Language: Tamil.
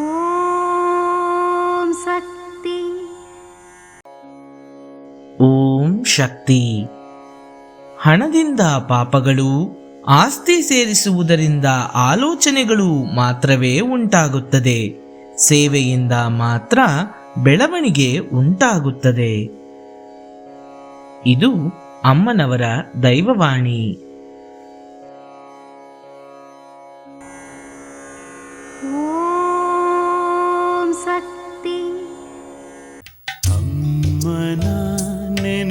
ಓಂ ಶಕ್ತಿ ಶಕ್ತಿ ಹಣದಿಂದ ಪಾಪಗಳು ಆಸ್ತಿ ಸೇರಿಸುವುದರಿಂದ ಆಲೋಚನೆಗಳು ಮಾತ್ರವೇ ಉಂಟಾಗುತ್ತದೆ ಸೇವೆಯಿಂದ ಮಾತ್ರ ಬೆಳವಣಿಗೆ ಉಂಟಾಗುತ್ತದೆ ಇದು ಅಮ್ಮನವರ ದೈವವಾಣಿ